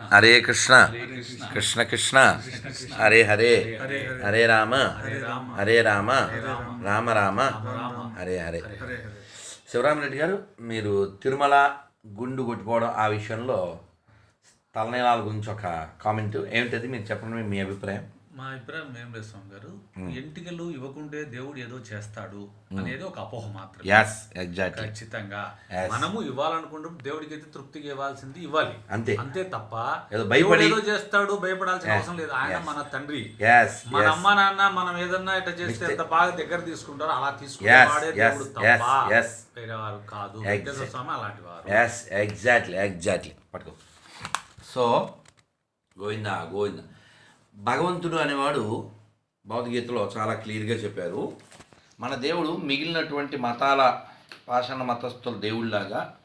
హరే కృష్ణ. కృష్ణ. కృష్ణ హరే హరే. హరే రామ. హరే రామ. రామ. రామ. హరే హరే. శివరామరెడ్డి గారు మీరు తిరుమల గుండు కొట్టుకోవడం ఆ విషయంలో తలనీలాల గురించి ఒక కామెంట్. ఏమిటది? మీరు చెప్పండి మీ అభిప్రాయం. మా అభిప్రాయం ఏం లేదు స్వామి గారు? ఎంటికలు ఇవ్వకుంటే దేవుడు ఏదో చేస్తాడు అనేది ఒక అపోహ మాత్రమే. ఎగ్జాక్ట్లీ ఖచ్చితంగా. మనము ఇవ్వాలనుకుంటే దేవుడికి అయితే తృప్తిగా ఇవ్వాల్సింది ఇవ్వాలి. అంతే. అంతే తప్ప ఏదో చేస్తాడు భయపడాల్సిన అవసరం లేదు. ఆయన మన తండ్రి. యాస్ మన అమ్మ నాన్న మనం ఏదన్నా ఇట్లా చేస్తే ఎంత బాగా దగ్గర తీసుకుంటారో అలా దేవుడు తప్ప. వేరే వారు కాదు. వెంకటేశ్వర స్వామి అలాంటి వారు. ఎగ్జాక్ట్లీ ఎగ్జాక్ట్లీ పట్టుకో. సో గోవిందా గోవింద. భగవంతుడు అనేవాడు భౌతిగీతలో చాలా క్లియర్గా చెప్పారు. మన దేవుడు మిగిలినటువంటి మతాల పాషాణ మతస్థుల దేవుళ్ళలాగా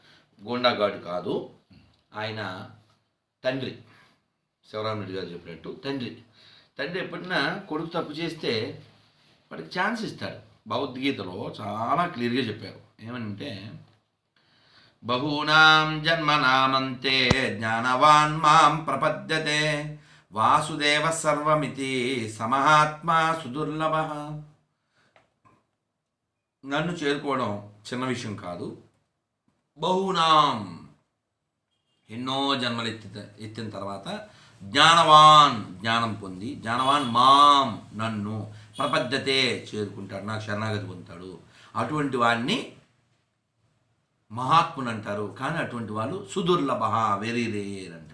గోండాగాడు కాదు. ఆయన తండ్రి. శివరాముడి గారు చెప్పినట్టు తండ్రి. తండ్రి ఎప్పుడైనా కొడుకు తప్పు చేస్తే వాడికి ఛాన్స్ ఇస్తాడు. భగవద్గీతలో చాలా క్లియర్గా చెప్పారు. ఏమంటే బహూనాం జన్మనామంతే జ్ఞానవాన్ మాం ప్రపద్యతే వాసుదేవ సర్వమితి సమహాత్మా సుదుర్లభ. నన్ను చేరుకోవడం చిన్న విషయం కాదు. బహునాం. ఎన్నో జన్మలు ఎత్తి ఎత్తిన తర్వాత జ్ఞానవాన్ జ్ఞానం పొంది జ్ఞానవాన్ మాం నన్ను ప్రపద్ధతే చేరుకుంటాడు నాకు శరణాగతి పొందుతాడు. అటువంటి వాడిని మహాత్ముని అంటారు. కానీ అటువంటి వాళ్ళు సుదుర్లభ వెరీ రేర్ అంటారు.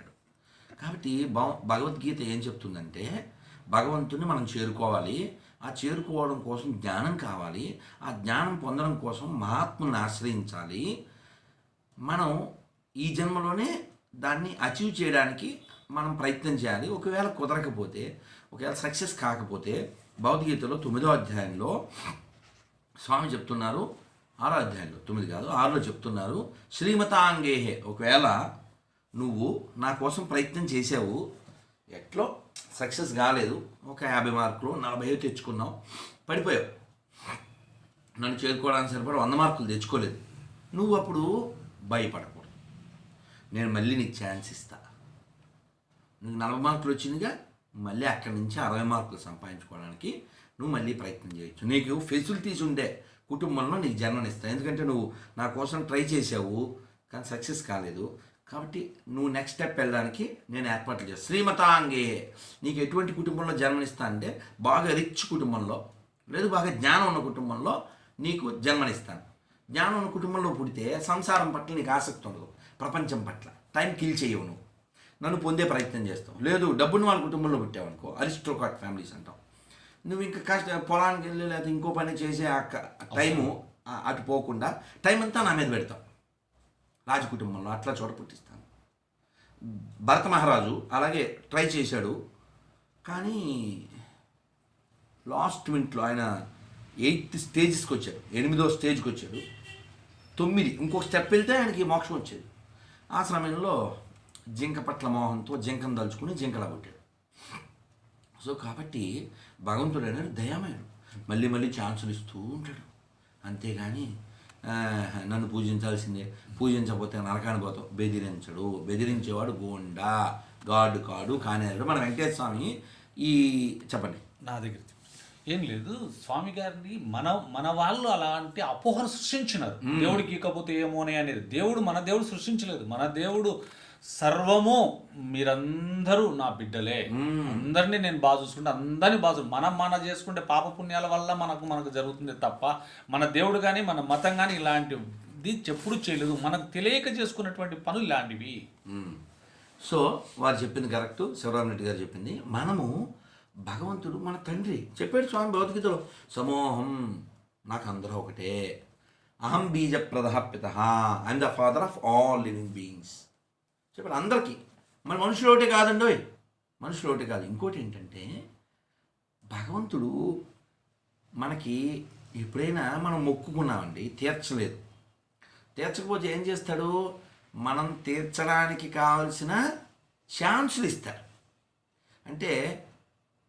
కాబట్టి భగవద్గీత ఏం చెప్తుందంటే భగవంతుని మనం చేరుకోవాలి. ఆ చేరుకోవడం కోసం జ్ఞానం కావాలి. ఆ జ్ఞానం పొందడం కోసం మహాత్ముని ఆశ్రయించాలి. మనం ఈ జన్మలోనే దాన్ని అచీవ్ చేయడానికి మనం ప్రయత్నం చేయాలి. ఒకవేళ కుదరకపోతే ఒకవేళ సక్సెస్ కాకపోతే భగవద్గీతలో తొమ్మిదో అధ్యాయంలో స్వామి చెప్తున్నారు. ఆరో అధ్యాయంలో తొమ్మిది కాదు ఆరులో చెప్తున్నారు. శ్రీమతాంగేహే ఒకవేళ నువ్వు నా కోసం ప్రయత్నం చేసావు ఎట్లో సక్సెస్ కాలేదు. ఒక యాభై మార్కులు నలభై తెచ్చుకున్నావు. పడిపోయావు. నన్ను చేరుకోవడానికి సరిపడా వంద మార్కులు తెచ్చుకోలేదు. నువ్వు అప్పుడు భయపడకూడదు. నేను మళ్ళీ నీకు ఛాన్స్ ఇస్తా. నీకు నలభై మార్కులు వచ్చిందిగా మళ్ళీ అక్కడి నుంచి అరవై మార్కులు సంపాదించుకోవడానికి నువ్వు మళ్ళీ ప్రయత్నం చేయొచ్చు. నీకు ఫెసిలిటీస్ ఉండే కుటుంబంలో నీకు జన్మనిస్తా. ఎందుకంటే నువ్వు నా కోసం ట్రై చేసావు కానీ సక్సెస్ కాలేదు. కాబట్టి నువ్వు నెక్స్ట్ స్టెప్ వెళ్ళడానికి నేను ఏర్పాట్లు చేస్తాను శ్రీమతాంగే నీకు ఎటువంటి కుటుంబంలో జన్మనిస్తా అంటే బాగా రిచ్ కుటుంబంలో లేదు బాగా జ్ఞానం ఉన్న కుటుంబంలో నీకు జన్మనిస్తాను. జ్ఞానం ఉన్న కుటుంబంలో పుడితే సంసారం పట్ల నీకు ఆసక్తి ఉండదు ప్రపంచం పట్ల. టైం కిల్ చేయవు నువ్వు. నన్ను పొందే ప్రయత్నం చేస్తావు. లేదు డబ్బున్న వాళ్ళ కుటుంబంలో పుట్టావనుకో అరిస్టోకాట్ ఫ్యామిలీస్ అంటాం. నువ్వు ఇంకా కష్ట పొలానికి వెళ్ళి లేదా ఇంకో పని చేసే టైము అటు పోకుండా టైం అంతా నా మీద పెడతావు. రాజకుటుంబంలో అట్లా చోట పుట్టిస్తాను. భరత మహారాజు అలాగే ట్రై చేశాడు. కానీ లాస్ట్ మినిట్లో ఆయన ఎయిత్ స్టేజెస్కి వచ్చాడు. ఎనిమిదో స్టేజ్కి వచ్చాడు. తొమ్మిది ఇంకో స్టెప్ వెళ్తే ఆయనకి మోక్షం వచ్చేది. ఆ సమయంలో జింక పట్ల మోహంతో జింకను దలుచుకుని జింకలా కొట్టాడు. సో కాబట్టి భగవంతుడు అనేది దయామయుడు. మళ్ళీ మళ్ళీ ఛాన్సులు ఇస్తూ ఉంటాడు. అంతేగాని నన్ను పూజించాల్సిందే. పూజించకపోతే నరకానికి పోతావు బెదిరించడు. బెదిరించేవాడు గోండా. గాడు కాడు కానేరుడు మన వెంకటేశ్వర స్వామి ఈ చెప్పండి. నా దగ్గర ఏం లేదు. స్వామి గారిని మన మన వాళ్ళు అలాంటి అపోహను సృష్టించినారు. దేవుడికి ఇకపోతే ఏమోనే అనేది. దేవుడు మన దేవుడు సృష్టించలేదు. మన దేవుడు సర్వము మీరందరూ నా బిడ్డలే. అందరినీ నేను బాగా చూసుకుంటే అందరినీ బాగా మనం మన చేసుకుంటే పాప పుణ్యాల వల్ల మనకు మనకు జరుగుతుంది తప్ప మన దేవుడు కానీ మన మతం కానీ ఇలాంటిది చెప్పుడు చేయలేదు. మనకు తెలియక చేసుకున్నటువంటి పనులు ఇలాంటివి. సో వారు చెప్పింది కరెక్ట్. శివరామరెడ్డి గారు చెప్పింది. మనము భగవంతుడు మన తండ్రి. చెప్పాడు స్వామి భగవద్గీతలో సమూహం నాకు అందరూ ఒకటే. అహం బీజ ప్రద పిత. I am the father of all living beings చెప్పాలి అందరికీ. మన మనుషులు ఒకటే కాదండి మనుషులు ఒకటి కాదు. ఇంకోటి ఏంటంటే భగవంతుడు మనకి ఎప్పుడైనా మనం మొక్కుకున్నామండి తీర్చలేదు. తీర్చకపోతే ఏం చేస్తాడు? మనం తీర్చడానికి కావలసిన ఛాన్సులు ఇస్తాడు. అంటే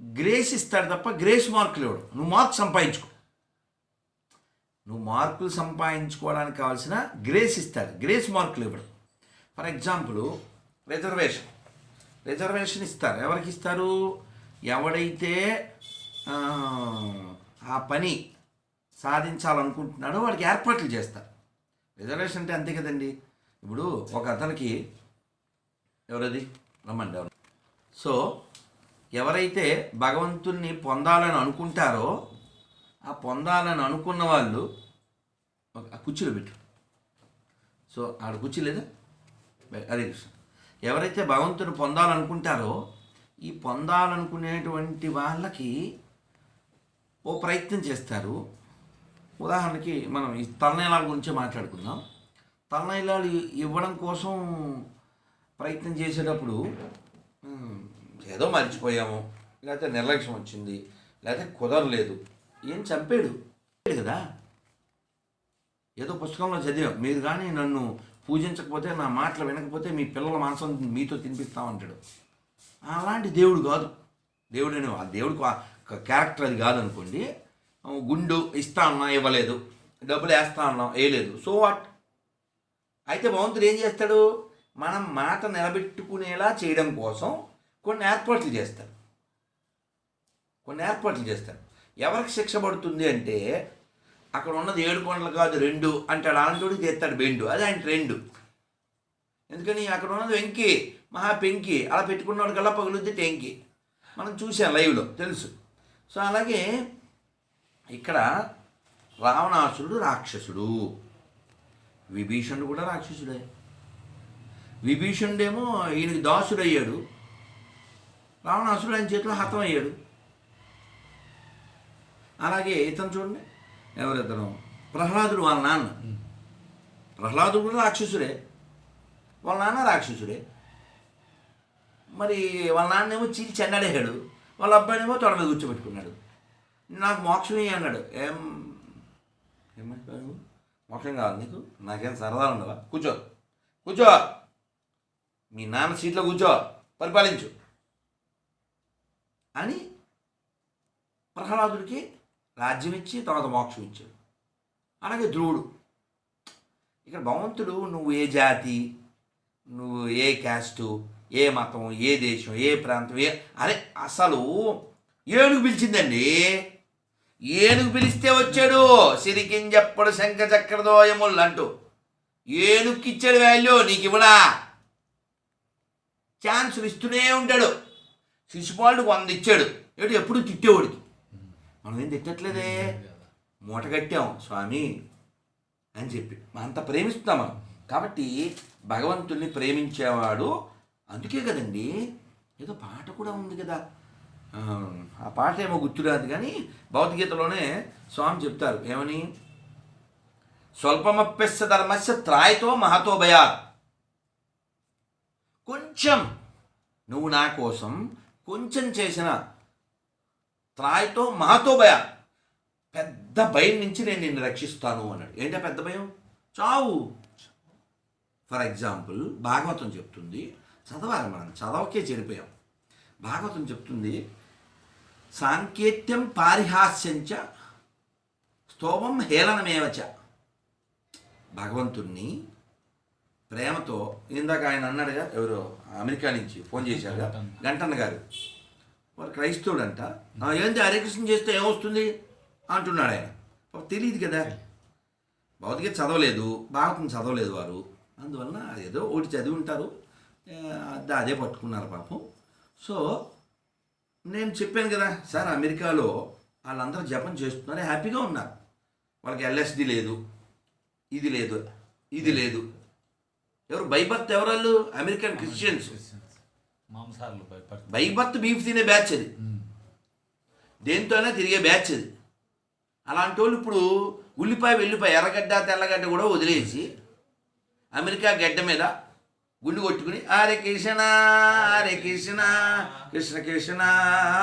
గ్రేస్ ఇస్తాడు తప్ప గ్రేస్ మార్కులు ఇవ్వడు. నువ్వు మార్క్స్ సంపాదించుకో. నువ్వు మార్కులు సంపాదించుకోవడానికి కావాల్సిన గ్రేస్ ఇస్తాడు. గ్రేస్ మార్కులు ఇవ్వడు. For example reservation. రిజర్వేషన్ ఇస్తారు. ఎవరికి ఇస్తారు? ఎవడైతే ఆ, పని సాధించాలనుకుంటున్నాడో వాడికి ఏర్పాట్లు చేస్తారు. రిజర్వేషన్ అంటే అంతే కదండి. ఇప్పుడు ఒక అతనికి ఎవరది? రమ్మండి ఎవరు సో ఎవరైతే భగవంతుణ్ణి పొందాలని అనుకుంటారో ఆ పొందాలని అనుకున్న వాళ్ళు ఒక- ఆ కుర్చీలో పెట్టు. సో ఆడ కుర్చీ లేదా? హరే కృష్ణ ఎవరైతే భగవంతుని పొందాలనుకుంటారో ఈ పొందాలనుకునేటువంటి వాళ్ళకి ఓ ప్రయత్నం చేస్తారు. ఉదాహరణకి మనం ఈ తలనీలాల గురించి మాట్లాడుకుందాం. తలనీలాలు ఇవ్వడం కోసం ప్రయత్నం చేసేటప్పుడు ఏదో మర్చిపోయాము లేకపోతే నిర్లక్ష్యం వచ్చింది లేకపోతే కుదరలేదు. ఏం చంపాడు? చంపాడు కదా? ఏదో పుస్తకంలో చదివాం. మీరు కానీ నన్ను పూజించకపోతే నా మాటలు వినకపోతే మీ పిల్లల మాంసం మీతో తినిపిస్తామంటాడు అలాంటి దేవుడు కాదు. దేవుడు అనే ఆ దేవుడికి క్యారెక్టర్ అది కాదనుకోండి గుండు ఇస్తా అన్నా ఇవ్వలేదు. డబ్బులు వేస్తా అన్నాం వేయలేదు. So what? అయితే భగవంతుడు ఏం చేస్తాడు? మనం మాట నిలబెట్టుకునేలా చేయడం కోసం కొన్ని ఏర్పాట్లు చేస్తాడు. కొన్ని ఏర్పాట్లు చేస్తాడు. ఎవరికి శిక్ష పడుతుంది అంటే అక్కడ ఉన్నది ఏడు కొండలు కాదు రెండు అంటాడు. అలాంటి చేస్తాడు బెండు. అది ఆయన రెండు. ఎందుకని? అక్కడ ఉన్నది వెంకి మహా పెంకి. అలా పెట్టుకున్నాడు కల్లా పగులుద్ది టెంకి. మనం చూసాం లైవ్లో తెలుసు. సో అలాగే ఇక్కడ రావణాసురుడు రాక్షసుడు. విభీషణుడు కూడా రాక్షసుడే. విభీషణుడేమో ఈయనకి దాసుడు అయ్యాడు రావణాసురుడు ఆయన చేతిలో హతం అయ్యాడు అలాగే ఇతను చూడండి. ఎవరితను ప్రహ్లాదుడు వాళ్ళ నాన్న. ప్రహ్లాదుడు కూడా రాక్షసుడే. వాళ్ళ నాన్న రాక్షసుడే. మరి వాళ్ళ నాన్నేమో చీల్చి చెన్నాడేశాడు వాళ్ళ అబ్బాయినేమో తొడ మీద కూర్చోబెట్టుకున్నాడు. నాకు మోక్షమే అన్నాడు. ఏం? ఏమంటావు? మోక్షం కావాలి నీకు? నాకేం సరదా ఉండవా? కూర్చో. కూర్చో. మీ నాన్న సీట్లో కూర్చో. పరిపాలించు. అని ప్రహ్లాదుడికి రాజ్యం ఇచ్చి తర్వాత మోక్షం ఇచ్చాడు అలాగే ధ్రువుడు. ఇక్కడ భగవంతుడు నువ్వు ఏ జాతి నువ్వు ఏ క్యాస్టు ఏ మతం ఏ దేశం ఏ ప్రాంతం ఏ అరే అసలు ఏనుగు పిలిచిందండి. ఏనుగు పిలిస్తే వచ్చాడు. సిరికింజప్పుడు శంఖ చక్రదోయములు అంటూ ఏనుగుకి ఇచ్చాడు వాల్యూ నీకు ఇవ్వడా ఛాన్సులు ఇస్తూనే ఉంటాడు. శిశుపాలుడు వంద ఇచ్చాడు. ఏడు ఎప్పుడు తిట్టేవాడికి. మనం ఏం తిట్టట్లేదే? మూట కట్టాం స్వామి అని చెప్పి. అంత ప్రేమిస్తున్నాం మనం. కాబట్టి భగవంతుణ్ణి ప్రేమించేవాడు అందుకే కదండి. ఏదో పాట కూడా ఉంది కదా. ఆ, పాట ఏమో గుర్తురాదు కానీ భౌతికగీతలోనే స్వామి చెప్తారు. ఏమని? స్వల్పమప్యస్య ధర్మస్య త్రాయతో మహతో భయాత్. కొంచెం నువ్వు నా కోసం కొంచెం చేసిన త్రాయితో మహతో భయ. పెద్ద భయం నుంచి నేను నిన్ను రక్షిస్తాను అన్నాడు. ఏంటా పెద్ద భయం? చావు. ఫర్ ఎగ్జాంపుల్ భాగవతం చెప్తుంది చదవాలి మనం చదవకే చెడిపోయాం. భాగవతం చెప్తుంది సాంకేత్యం పారిహాస్యంచ స్తోమం హేళనమేవచ. భగవంతుణ్ణి ప్రేమతో ఇందాక ఆయన అన్నాడుగా ఎవరో అమెరికా నుంచి ఫోన్ చేశారుగా గంటన్న గారు. వాడు క్రైస్తవుడంట. అంట హరికృష్ణ హరే కృష్ణ చేస్తే ఏమొస్తుంది? అంటున్నాడు ఆయన. తెలియదు కదా. భౌతిక చదవలేదు భారతం చదవలేదు వారు. అందువలన ఏదో ఒకటి చదివి ఉంటారు. అదే పట్టుకున్నారు పాపం. సో నేను చెప్పాను కదా సార్ అమెరికాలో వాళ్ళందరూ జపం చేస్తున్నారు హ్యాపీగా ఉన్నారు. వాళ్ళకి ఎల్ఎస్డి లేదు ఇది లేదు ఇది లేదు. ఎవరు బైబర్త్ ఎవరు వాళ్ళు? American Christians. మాంసాలు బైబర్త్ బీఫ్ తినే బ్యాచ్ అది. దేంతోనే తిరిగే బ్యాచ్ అది. అలాంటి వాళ్ళు ఇప్పుడు ఉల్లిపాయ వెల్లిపాయ ఎర్రగడ్డ తెల్లగడ్డ కూడా వదిలేసి అమెరికా గడ్డ మీద గుండు కొట్టుకుని హరే కృష్ణ హరే కృష్ణ కృష్ణ కృష్ణ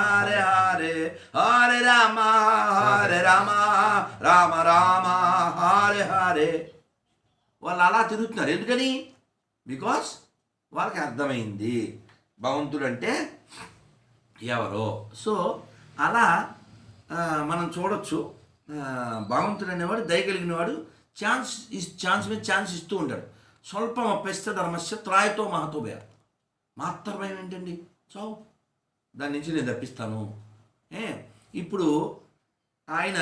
హరే హరే హరే రామ హరే రామ రామ రామ హరే హరే వాళ్ళు అలా తిరుగుతున్నారు. ఎందుకని? బికాస్ వాళ్ళకి అర్థమైంది. భగవంతుడు అంటే ఎవరో. సో అలా మనం చూడొచ్చు. భగవంతుడు అనేవాడు దయగలిగినవాడు ఛాన్స్ ఛాన్స్ మీద ఛాన్స్ ఇస్తూ ఉంటాడు. స్వల్పం అప్పిస్తే ధర్మస్య త్రాయతో మహతో భయ. మాత్ర భయం ఏంటండి? చావు. దాని నుంచి నేను తప్పిస్తాను. ఏ ఇప్పుడు ఆయన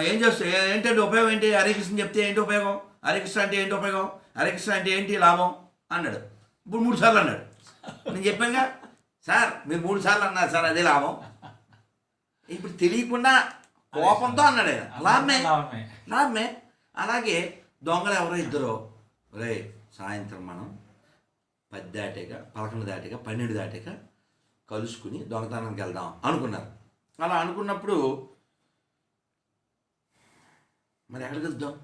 ఏం చేస్తా ఏంటంటే ఉపయోగం ఏంటి? హరికృష్ణ చెప్తే ఏంటి ఉపయోగం? హరికృష్ణ అంటే ఏంటి ఉపయోగం? హరికృష్ణ అంటే ఏంటి లాభం? అన్నాడు. ఇప్పుడు మూడు సార్లు అన్నాడు. నేను చెప్పానుగా సార్ మీరు మూడు సార్లు అన్నారు సార్ అదే లాభం. ఇప్పుడు తెలియకుండా కోపంతో అన్నాడు లాభమే. లాభమే. అలాగే దొంగలు ఎవరో ఇద్దరు రే సాయంత్రం మనం పది దాటాక పదకొండు దాటాక పన్నెండు దాటాక కలుసుకుని దొంగతనానికి వెళ్దాం అనుకున్నారు. అలా అనుకున్నప్పుడు మరి ఎక్కడికి వెళ్దాం?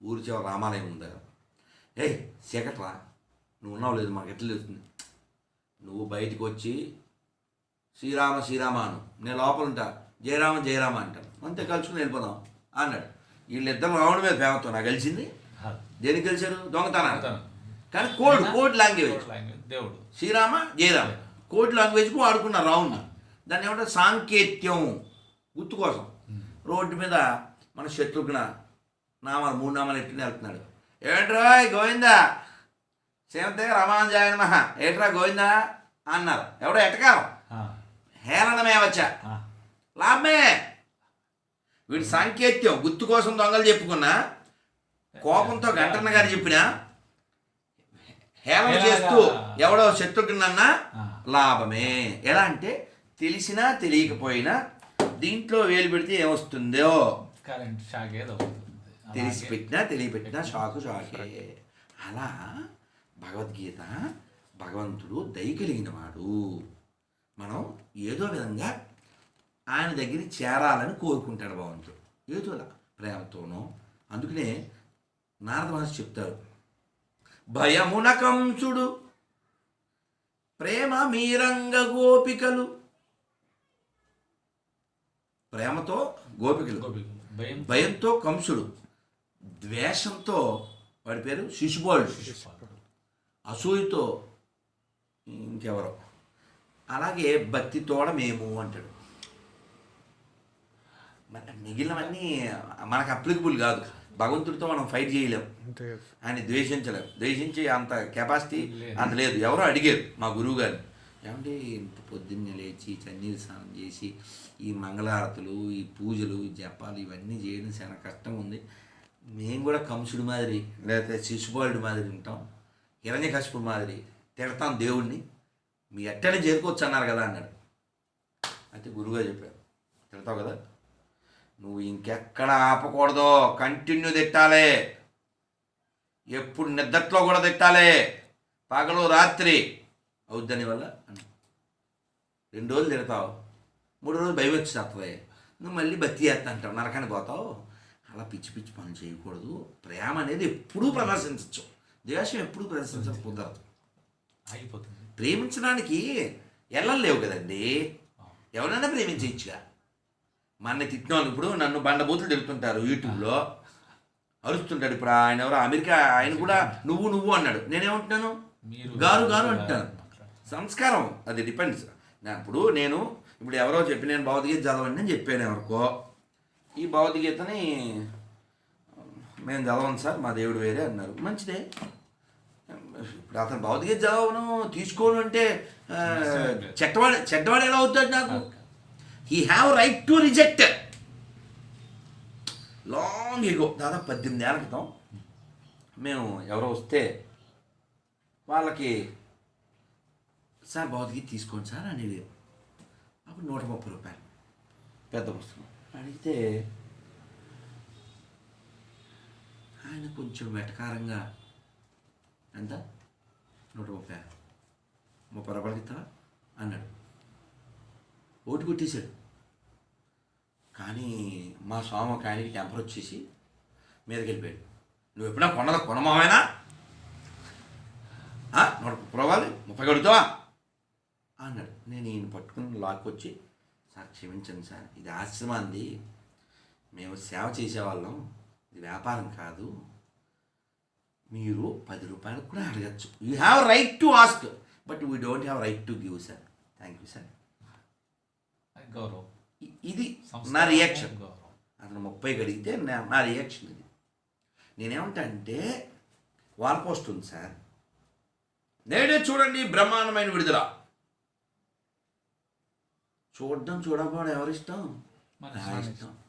ఊరి చివరి రామాలయం ఉందా ఏయ్ చీకట్రా నువ్వు ఉన్నావు లేదు మాకు ఎట్లా తెలుస్తుంది? నువ్వు బయటికి వచ్చి శ్రీరామ శ్రీరామ అను నేను లోపల ఉంటా. జయరామ జయరామ అంటాను. అంతే కలుసుకుని వెళ్ళిపోదాం అన్నాడు. వీళ్ళిద్దరు రావడం మీద ప్రేమతో నాకు కలిసింది. దేనికి కలిశారు దొంగతనాన్ని దొంగతనం. కానీ కోడ్ కోడ్ లాంగ్వేజ్. దేవుడు. శ్రీరామ జయరామ. కోడ్ లాంగ్వేజ్కు వాడుకున్నారు రావుని దాన్ని ఏమంటారు? సాంకేత్యం. గుర్తు కోసం. రోడ్డు మీద మన శత్రుఘ్న నామాలు మూడు నామాలు ఎట్టుకుని వెళ్తున్నాడు. ఏట్రా గోవిందా? సేవంతే రమాంజాయన మహా ఏట్రా గోవిందా? అన్నారు. ఎవడో ఎటకారం? హేళనమే వచ్చా. లాభమే. వీడి సాంకేత్యం గుర్తు కోసం దొంగలు చెప్పుకున్నా కోపంతో గంటన్న గారు చెప్పిన హేళన చేస్తూ ఎవడో శత్రుఘ్నన్నా. లాభమే. ఎలా అంటే తెలిసినా తెలియకపోయినా దీంట్లో వేలు పెడితే ఏమొస్తుందో. తెలిసి పెట్టినా తెలియపెట్టినా షాకు షాకే. అలా భగవద్గీత భగవంతుడు దయ కలిగిన వాడు. మనం ఏదో విధంగా ఆయన దగ్గరికి చేరాలని కోరుకుంటాడు భగవంతుడు. ఏదోలా ప్రేమతోనో. అందుకనే నారద మహర్షి చెప్తారు భయమున కంసుడు ప్రేమ మీరంగ గోపికలు. ప్రేమతో గోపికలు. గోపికలు. భయం భయంతో కంసుడు. ద్వేషంతో వాడి పేరు శిశుపాలుడు. అసూయతో ఇంకెవరో. అలాగే భక్తితోడ మేము అంటాడు. మరి మిగిలినవన్నీ మనకు అప్లికబుల్ కాదు. భగవంతుడితో మనం ఫైట్ చేయలేం. ఆయన ద్వేషించలేం. ద్వేషించే అంత కెపాసిటీ. అంత లేదు. ఎవరో అడిగారు మా గురువు గారిని. ఏమంటే ఇంత పొద్దున్నే లేచి చన్నీరు స్నానం చేసి ఈ మంగళారతులు ఈ పూజలు జపాలు ఇవన్నీ చేయడం చాలా కష్టం ఉంది. మేము కూడా కంసుడి మాదిరి లేకపోతే శిశుపాలుడి మాదిరి ఉంటాం. హిరణ్యకశిపుడి మాదిరి తిడతాం దేవుణ్ణి మీ ఎట్టనే చేరుకోవచ్చు అన్నారు కదా అన్నాడు. అయితే గురువుగా చెప్పారు తిడతావు కదా? నువ్వు ఇంకెక్కడ ఆపకూడదు కంటిన్యూ తిట్టాలి. ఎప్పుడు నిద్రలో కూడా తిట్టాలి. పగలు రాత్రి. అవుద్దని వల్ల రెండు రోజులు తిడతావు. మూడు రోజులు భయం వచ్చి వస్తుంది నువ్వు మళ్ళీ బతి చేస్తా అంటావు నరకానికి పోతావు. అలా పిచ్చి పిచ్చి పనులు చేయకూడదు. ప్రేమ అనేది ఎప్పుడూ ప్రదర్శించవచ్చు. ద్వేషం ఎప్పుడూ ప్రదర్శించడం కుదరదు ఆగిపోతుంది. ప్రేమించడానికి ఎల్లలేవు కదండి. ఎవరైనా ప్రేమించవచ్చుగా మన తిట్టిన ఇప్పుడు నన్ను బండబూతులు తిడుతుంటారు యూట్యూబ్లో. అరుస్తుంటాడు ఇప్పుడు ఆయన ఎవరో అమెరికా ఆయన కూడా నువ్వు నువ్వు అన్నాడు. నేనేమంటున్నాను? మీరు గారు గారు అంటాను సంస్కారం అది డిపెండ్స్. ఇప్పుడు నేను ఇప్పుడు ఎవరో చెప్పి నేను భగవద్గీత చదవండి అని చెప్పాను ఎవరికో. ఈ భగవద్గీతని మేము చదవం సార్ మా దేవుడు వేరే అన్నారు. మంచిదే. ఇప్పుడు అతను భౌతిక చదవను తీసుకోను అంటే చెడ్డవాడు చెడ్డవాడు ఎలా అవుతాడు నాకు? He have right to reject long ago దాదాపు పద్దెనిమిది ఏళ్ళ క్రితం మేము ఎవరో వస్తే వాళ్ళకి సార్ భౌతిక తీసుకోండి సార్ అని అప్పుడు నూట ముప్పై రూపాయలు. పెద్ద పుస్తకం. అడిగితే ఆయన కొంచెం వెటకారంగా. ఎంత? నూట ముప్పై ముప్పై రూపాయలకి ఇస్తావా? అన్నాడు. ఓటు కొట్టేశాడు. కానీ మా స్వామి ఒక ఆయనకి టెంపర్ వచ్చేసి మీదకి వెళ్ళిపోయాడు నువ్వు ఎప్పుడైనా కొండ కొనమావైనా నూట ముప్పై రూపాయలు? ముప్పై కడుగుతావా? అన్నాడు. నేను ఈయన పట్టుకుని లాక్కొచ్చి సార్ క్షమించండి సార్. ఇది ఆశ్రమాంది. మేము సేవ చేసేవాళ్ళం. ఇది వ్యాపారం కాదు. మీరు పది రూపాయలకు కూడా అడగచ్చు. You have right to ask but we don't have right to give sir thank you sir గౌరవం. ఇది నా రియాక్షన్ గౌరవం. అతను ముప్పైకి అడిగితే నా- రియాక్షన్ ఇది. నేనేమంటా అంటే వాల్ పోస్ట్ ఉంది సార్ నేడే చూడండి బ్రహ్మాండమైన విడుదల. చూడడం చూడకపోవడం ఎవరిష్టం? నా ఇష్టం.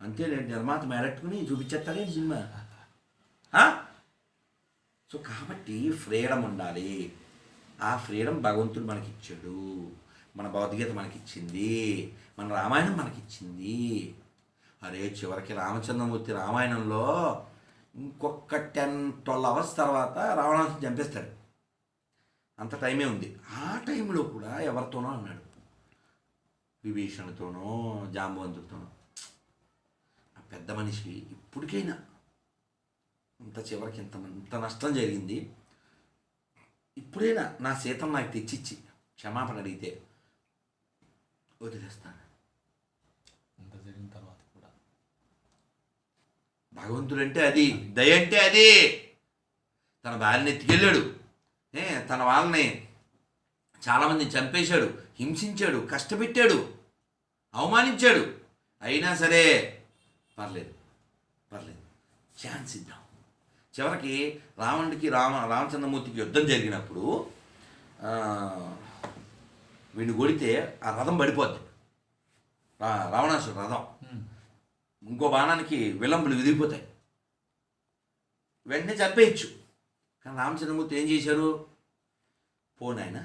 అంతే నేను నిర్మాత మెరట్టుకుని చూపించేస్తానే సినిమా. సో కాబట్టి ఫ్రీడమ్ ఉండాలి. ఆ ఫ్రీడమ్ భగవంతుడు మనకి ఇచ్చాడు మన భగవద్గీత మనకిచ్చింది. మన రామాయణం మనకిచ్చింది. అరే చివరికి రామచంద్రమూర్తి రామాయణంలో ఇంకొక టెన్ ట్వెల్వ్ అవర్స్ తర్వాత రావణాసుని చంపేస్తాడు. అంత టైమే ఉంది. ఆ టైంలో కూడా ఎవరితోనో అన్నాడు. విభీషణతోనో జాంబవంతుడితోనో పెద్ద మనిషి. ఇప్పటికైనా ఇంత చివరికి ఇంత ఇంత నష్టం జరిగింది. ఇప్పుడైనా నా సీతం నాకు తెచ్చిచ్చి క్షమాపణ అడిగితే వదిలేస్తాను. ఇంత జరిగిన తర్వాత కూడా. భగవంతుడు అంటే అది దయ అంటే అది. తన భార్యని ఎత్తుకెళ్ళాడు. ఏ తన వాళ్ళని చాలామందిని చంపేశాడు హింసించాడు కష్టపెట్టాడు అవమానించాడు. అయినా సరే పర్లేదు పర్లేదు. ఛాన్స్ ఇద్దాం. చివరికి రావణుడికి రామ రామచంద్రమూర్తికి యుద్ధం జరిగినప్పుడు వీడిని కొడితే ఆ రథం పడిపోద్ది. రా రావణాసుడు రథం. ఇంకో బాణానికి విలంబులు విదిగిపోతాయి వెంటనే చంపేయచ్చు. కానీ రామచంద్రమూర్తి ఏం చేశారు? పో నాయన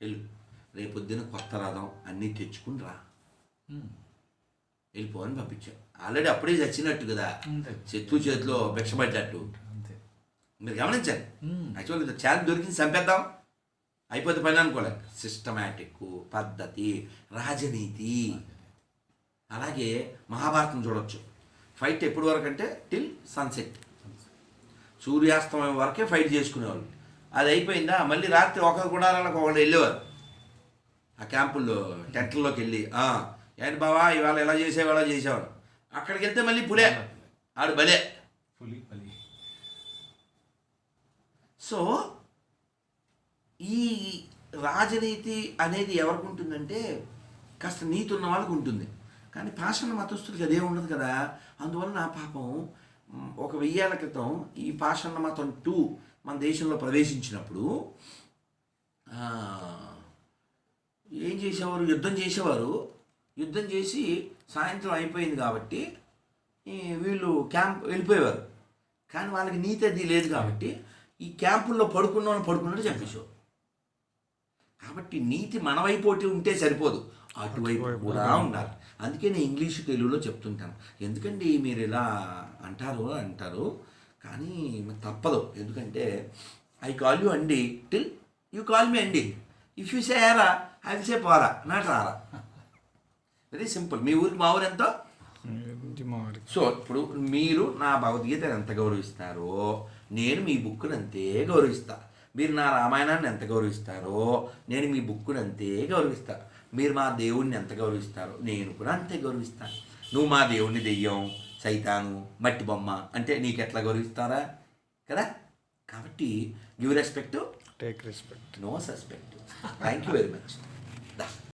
వెళ్ళు. రేపొద్దున కొత్త రథం అన్నీ తెచ్చుకుని రా. ఉమ్. వెళ్ళిపో అని పంపించారు ఆల్రెడీ అప్పుడే చచ్చినట్టు కదా. శత్రు చేతిలో భిక్షపడ్డట్టు. మీరు గమనించండి. ఉమ్. యాక్చువల్గా ఛాన్స్ దొరికింది చంపేద్దాం. అయిపోతే పని అనుకోలే. సిస్టమేటిక్ పద్ధతి రాజనీతి. అలాగే మహాభారతం చూడొచ్చు. ఫైట్ ఎప్పటి వరకు అంటే టిల్ సన్సెట్ సూర్యాస్తమయం వరకే ఫైట్ చేసుకునేవాళ్ళు. అది అయిపోయిందా? మళ్ళీ రాత్రి ఒకరు గుడారాలకు ఒకళ్ళు వెళ్ళేవారు. ఆ క్యాంపుల్లో టెంట్లలోకి వెళ్ళి "ఆ, ఏంటి బావా ఇవాళ ఎలా చేసేవాళ్ళ అలా చేసేవాడు. అక్కడికి వెళ్తే మళ్ళీ పులే. ఆడు బలే. పులి సో ఈ రాజనీతి అనేది ఎవరికి ఉంటుందంటే కాస్త నీతి ఉన్న వాళ్ళకు ఉంటుంది. కానీ పాషాణ మతస్థులకి అదే ఉండదు కదా. అందువల్ల నా పాపం ఒక వెయ్యేళ్ళ క్రితం ఈ పాషాణ మతం టూ మన దేశంలో ప్రవేశించినప్పుడు ఏం చేసేవారు? యుద్ధం చేసేవారు. యుద్ధం చేసి సాయంత్రం అయిపోయింది కాబట్టి వీళ్ళు క్యాంప్ వెళ్ళిపోయేవారు. కానీ వాళ్ళకి నీతి అది లేదు కాబట్టి ఈ క్యాంపుల్లో పడుకున్నవాళ్ళు పడుకున్నట్టు చంపేసేవారు కాబట్టి నీతి మన వైపు ఉంటే సరిపోదు. అటువైపు కూడా ఉండాలి. అందుకే నేను ఇంగ్లీష్ తెలుగులో చెప్తుంటాను. ఎందుకండి మీరు ఇలా అంటారు అంటారు. కానీ తప్పదు. ఎందుకంటే ఐ కాల్ యూ అండి టిల్ యూ కాల్ మీ అండి ఇఫ్ యూ సే ఏరా ఐ సే పోరా నాట్ రారా వెరీ సింపుల్ మీ ఊరికి మా ఊరు ఎంతో? సో ఇప్పుడు మీరు నా భగవద్గీతను ఎంత గౌరవిస్తారో నేను మీ బుక్ను అంతే గౌరవిస్తా. మీరు నా రామాయణాన్ని ఎంత గౌరవిస్తారో నేను మీ బుక్ను అంతే గౌరవిస్తా. మీరు మా దేవుణ్ణి ఎంత గౌరవిస్తారో నేను కూడా అంతే గౌరవిస్తాను నువ్వు మా దేవుణ్ణి దెయ్యం సైతాను మట్టి బొమ్మ అంటే నీకు ఎట్లా గౌరవిస్తారా? కదా? కాబట్టి give respect take respect no suspect thank you very much